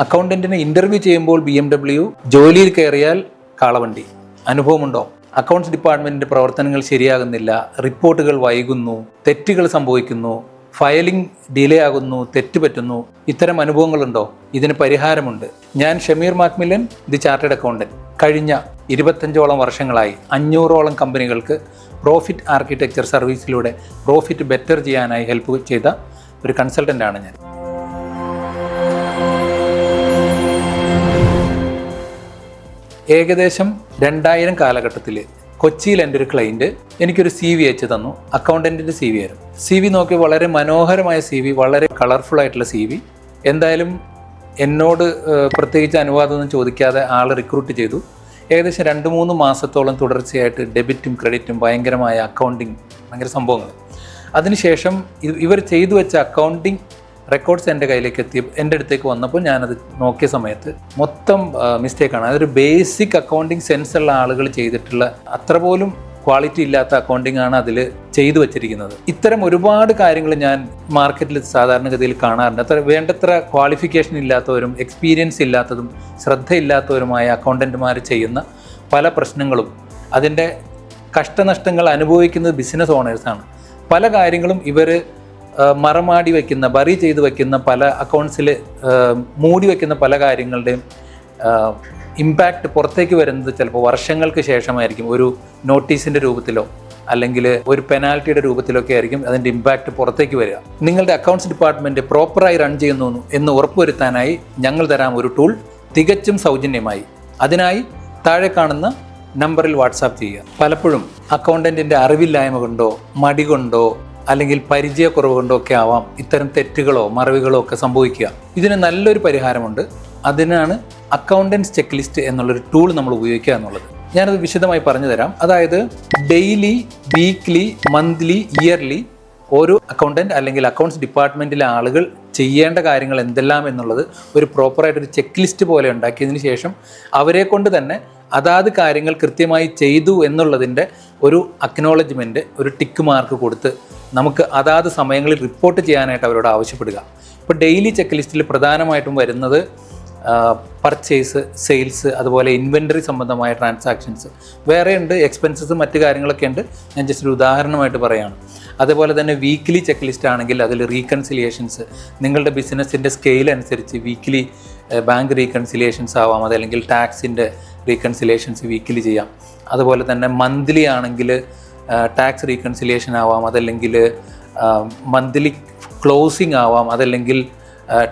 അക്കൗണ്ടന്റിനെ interview ചെയ്യുമ്പോൾ B M W ജോലിയിൽ കയറിയാൽ കാളവണ്ടി. അനുഭവമുണ്ടോ? അക്കൗണ്ട്സ് ഡിപ്പാർട്ട്മെന്റിന്റെ പ്രവർത്തനങ്ങൾ ശരിയാകുന്നില്ല. റിപ്പോർട്ടുകൾ വൈകുന്നു. തെറ്റുകൾ സംഭവിക്കുന്നു. ഫയലിംഗ് ഡിലേ ആകുന്നു. തെറ്റ് പറ്റുന്നു. ഇത്തരം അനുഭവങ്ങളുണ്ടോ? ഇതിന് പരിഹാരമുണ്ട്. ഞാൻ Shameer Macmillan the chartered accountant. കഴിഞ്ഞ ഇരുപത്തഞ്ചോളം വർഷങ്ങളായി അഞ്ഞൂറോളം കമ്പനികൾക്ക് പ്രോഫിറ്റ് ആർക്കിടെക്ചർ സർവീസിലൂടെ പ്രോഫിറ്റ് ബെറ്റർ ചെയ്യാനായി ഹെൽപ്പ് ചെയ്ത ഒരു കൺസൾട്ടന്റാണ് ഞാൻ. ഏകദേശം രണ്ടായിരം കാലഘട്ടത്തിൽ കൊച്ചിയിൽ എന്റെ ഒരു ക്ലയന്റ് എനിക്കൊരു സി വി അയച്ചു തന്നു. അക്കൗണ്ടന്റിന്റെ സി വി ആയിരുന്നു. സി വി നോക്കി വളരെ മനോഹരമായ സി വി വളരെ കളർഫുൾ ആയിട്ടുള്ള സി വി എന്തായാലും എന്നോട് പ്രത്യേകിച്ച് അനുവാദമൊന്നും ചോദിക്കാതെ ആൾ റിക്രൂട്ട് ചെയ്തു. ഏകദേശം രണ്ട് മൂന്ന് മാസത്തോളം തുടർച്ചയായിട്ട് ഡെബിറ്റും ക്രെഡിറ്റും ഭയങ്കരമായ അക്കൗണ്ടിങ് ഭയങ്കര സംഭവങ്ങൾ അതിനുശേഷം ഇവർ ചെയ്തു വെച്ച അക്കൗണ്ടിങ് റെക്കോർഡ്സ് എന്റെ കയ്യിലേക്ക് എത്തി എന്റെ അടുത്തേക്ക് വന്നപ്പോൾ ഞാനത് നോക്കിയ സമയത്ത് മൊത്തം മിസ്റ്റേക്കാണ് അതൊരു ബേസിക് അക്കൗണ്ടിങ് സെൻസ് ഉള്ള ആളുകൾ ചെയ്തിട്ടുള്ള അത്ര പോലും ക്വാളിറ്റി ഇല്ലാത്ത അക്കൗണ്ടിങ് ആണ് അതിൽ ചെയ്തു വെച്ചിരിക്കുന്നത്. ഇത്തരം ഒരുപാട് കാര്യങ്ങൾ ഞാൻ മാർക്കറ്റിൽ സാധാരണഗതിയിൽ കാണാറുണ്ട്. അത്ര വേണ്ടത്ര ക്വാളിഫിക്കേഷൻ ഇല്ലാത്തവരും എക്സ്പീരിയൻസ് ഇല്ലാത്തതും ശ്രദ്ധയില്ലാത്തവരുമായ അക്കൗണ്ടന്റുമാർ ചെയ്യുന്ന പല പ്രശ്നങ്ങളും അതിന്റെ കഷ്ടനഷ്ടങ്ങൾ അനുഭവിക്കുന്നത് ബിസിനസ് ഓണേഴ്സാണ് പല കാര്യങ്ങളും ഇവർ മറമാടി വയ്ക്കുന്ന ബറി ചെയ്ത് വയ്ക്കുന്ന പല അക്കൗണ്ട്സിൽ മൂടി വയ്ക്കുന്ന പല കാര്യങ്ങളുടെയും ഇമ്പാക്റ്റ് പുറത്തേക്ക് വരുന്നത് ചിലപ്പോൾ വർഷങ്ങൾക്ക് ശേഷമായിരിക്കും. ഒരു നോട്ടീസിന്റെ രൂപത്തിലോ അല്ലെങ്കിൽ ഒരു പെനാൽറ്റിയുടെ രൂപത്തിലൊക്കെ ആയിരിക്കും അതിന്റെ ഇമ്പാക്റ്റ് പുറത്തേക്ക് വരിക. നിങ്ങളുടെ അക്കൗണ്ട്സ് ഡിപ്പാർട്ട്മെന്റ് പ്രോപ്പറായി റൺ ചെയ്യുന്നു എന്ന് ഉറപ്പുവരുത്താനായി ഞങ്ങൾ തരാം ഒരു ടൂൾ തികച്ചും സൗജന്യമായി. അതിനായി താഴെ കാണുന്ന നമ്പറിൽ വാട്സാപ്പ് ചെയ്യുക. പലപ്പോഴും അക്കൗണ്ടന്റിന്റെ അറിവില്ലായ്മ കൊണ്ടോ മടി കൊണ്ടോ അല്ലെങ്കിൽ പരിചയക്കുറവ് കൊണ്ടോ ഒക്കെ ആവാം ഇത്തരം തെറ്റുകളോ മറവികളോ ഒക്കെ സംഭവിക്കുക. ഇതിന് നല്ലൊരു പരിഹാരമുണ്ട്. അതിനാണ് അക്കൗണ്ടൻസ് ചെക്ക് ലിസ്റ്റ് എന്നുള്ളൊരു ടൂൾ നമ്മൾ ഉപയോഗിക്കുക എന്നുള്ളത്. ഞാനത് വിശദമായി പറഞ്ഞു തരാം. അതായത് ഡെയിലി വീക്ക്ലി മന്ത്ലി ഇയർലി ഓരോ അക്കൗണ്ടന്റ് അല്ലെങ്കിൽ അക്കൗണ്ട്സ് ഡിപ്പാർട്ട്മെന്റിലെ ആളുകൾ ചെയ്യേണ്ട കാര്യങ്ങൾ എന്തെല്ലാം എന്നുള്ളത് ഒരു പ്രോപ്പറായിട്ടൊരു ചെക്ക് ലിസ്റ്റ് പോലെ ഉണ്ടാക്കിയതിന് ശേഷം അവരെ കൊണ്ട് തന്നെ അതാത് കാര്യങ്ങൾ കൃത്യമായി ചെയ്തു എന്നുള്ളതിന്റെ ഒരു അക്നോളജ്മെന്റ് ഒരു ടിക്ക് മാർക്ക് കൊടുത്ത് നമുക്ക് അതാത് സമയങ്ങളിൽ റിപ്പോർട്ട് ചെയ്യാനായിട്ട് അവരോട് ആവശ്യപ്പെടുക. ഇപ്പോൾ ഡെയിലി ചെക്ക് ലിസ്റ്റിൽ പ്രധാനമായിട്ടും വരുന്നത് പർച്ചേസ് സെയിൽസ് അതുപോലെ ഇൻവെന്ററി സംബന്ധമായ ട്രാൻസാക്ഷൻസ് വേറെ ഉണ്ട് എക്സ്പെൻസസ് മറ്റു കാര്യങ്ങളൊക്കെ ഉണ്ട്. ഞാൻ ജസ്റ്റ് ഒരു ഉദാഹരണമായിട്ട് പറയുകയാണ് അതുപോലെ തന്നെ വീക്ക്ലി ചെക്ക് ലിസ്റ്റ് ആണെങ്കിൽ അതിൽ റീകൺസിലിയേഷൻസ് നിങ്ങളുടെ ബിസിനസ്സിന്റെ സ്കെയിൽ അനുസരിച്ച് വീക്ക്ലി ബാങ്ക് റീകൺസിലിയേഷൻസ് ആവാം. അതല്ലെങ്കിൽ ടാക്സിന്റെ റീകൺസിലിയേഷൻസ് വീക്കിലി ചെയ്യാം. അതുപോലെ തന്നെ മന്ത്ലി ആണെങ്കിൽ ടാക്സ് റീകൺസിലിയേഷൻ ആവാം അതല്ലെങ്കിൽ മന്ത്ലി ക്ലോസിംഗ് ആവാം അതല്ലെങ്കിൽ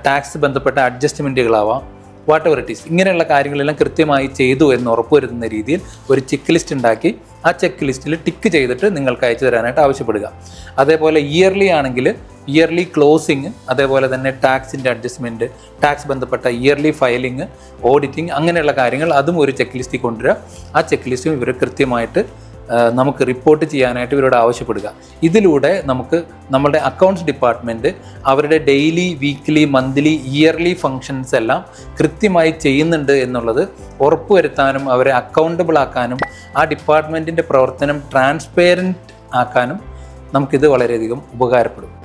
ടാക്സ് ബന്ധപ്പെട്ട അഡ്ജസ്റ്റ്മെന്റുകളാവാം വാട്ട് എവർ ഇറ്റ് ഈസ് ഇങ്ങനെയുള്ള കാര്യങ്ങളെല്ലാം കൃത്യമായി ചെയ്തു എന്ന് ഉറപ്പുവരുത്തുന്ന രീതിയിൽ ഒരു ചെക്ക് ലിസ്റ്റ് ഉണ്ടാക്കി ആ ചെക്ക് ലിസ്റ്റിൽ ടിക്ക് ചെയ്തിട്ട് നിങ്ങൾക്ക് അയച്ചു തരാനായിട്ട് ആവശ്യപ്പെടുക. അതേപോലെ ഇയർലി ആണെങ്കിൽ ഇയർലി ക്ലോസിങ് അതേപോലെ തന്നെ ടാക്സിന്റെ അഡ്ജസ്റ്റ്മെന്റ് ടാക്സ് ബന്ധപ്പെട്ട ഇയർലി ഫയലിംഗ് ഓഡിറ്റിംഗ് അങ്ങനെയുള്ള കാര്യങ്ങൾ അതും ഒരു ചെക്ക് ലിസ്റ്റിൽ കൊണ്ടുവരിക. ആ ചെക്ക് ലിസ്റ്റും ഇവർ കൃത്യമായിട്ട് നമുക്ക് റിപ്പോർട്ട് ചെയ്യാനായിട്ട് ഇവരോട് ആവശ്യപ്പെടുക. ഇതിലൂടെ നമുക്ക് നമ്മുടെ അക്കൗണ്ട്സ് ഡിപ്പാർട്ട്മെന്റ് അവരുടെ daily weekly monthly yearly functions എല്ലാം കൃത്യമായി ചെയ്യുന്നുണ്ട് എന്നുള്ളത് ഉറപ്പുവരുത്താനും അവരെ അക്കൗണ്ടബിൾ ആക്കാനും ആ ഡിപ്പാർട്ട്മെന്റിന്റെ പ്രവർത്തനം ട്രാൻസ്പെയറന്റ് ആക്കാനും നമുക്കിത് വളരെയധികം ഉപകാരപ്പെടും.